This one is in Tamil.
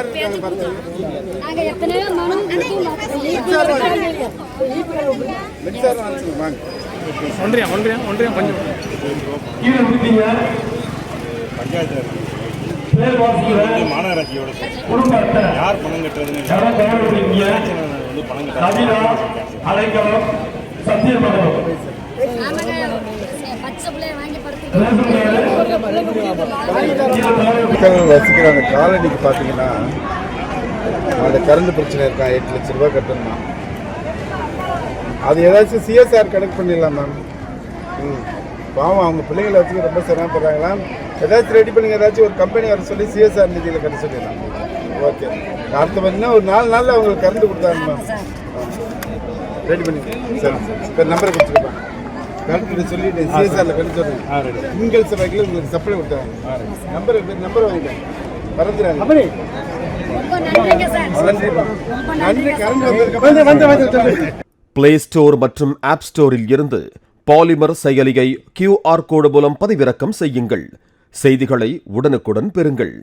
நாங்க எத்தனையோ மனு மாநகராட்சியோட குடும்ப அட்டை யார் பணம் கட்டுறதுன்னு வந்து பணம் அடைக்கலம் சத்தியமங்கலம் பச்சை பிள்ளைய வாங்கி மக்கள் வசிக்கிற அந்த காலனிக்கு பார்த்தீங்கன்னா அந்த கரண்ட் பிரச்சனை இருக்கா? எட்டு லட்ச ரூபாய் கட்டணுமா? அது ஏதாச்சும் சிஎஸ்ஆர் கனெக்ட் பண்ணிடலாம் மேம் ம். பாவம் அவங்க பிள்ளைங்களை வச்சு ரொம்ப சிரமப்படுறாங்களா ஏதாச்சும் ரெடி பண்ணுங்க ஏதாச்சும் ஒரு கம்பெனி வர சொல்லி சிஎஸ்ஆர் நிதியில் கட்ட சொல்லிடலாம். ஓகே. அடுத்த பார்த்தீங்கன்னா ஒரு நாலு நாளில் அவங்களுக்கு கரண்ட் கொடுத்தாங்க மேம் ரெடி பண்ணி சரி. நம்பரை கொடுத்துருப்பாங்க கரண்ட் சொல்லிட்டு சிஎஸ்ஆரில் கட்ட சொல்லுங்க திங்கள் செவ்வாய்க்கில் உங்களுக்கு சப்ளை கொடுத்தாங்க நம்பர் நம்பர் வாங்கிட்டேன். நன்றி. கரண்ட் வந்து வந்து பிளே ஸ்டோர் மற்றும் ஆப் ஸ்டோரில் இருந்து பாலிமர் செயலியை கியூஆர் கோடு மூலம் பதிவிறக்கம் செய்யுங்கள். செய்திகளை உடனுக்குடன் பெறுங்கள்.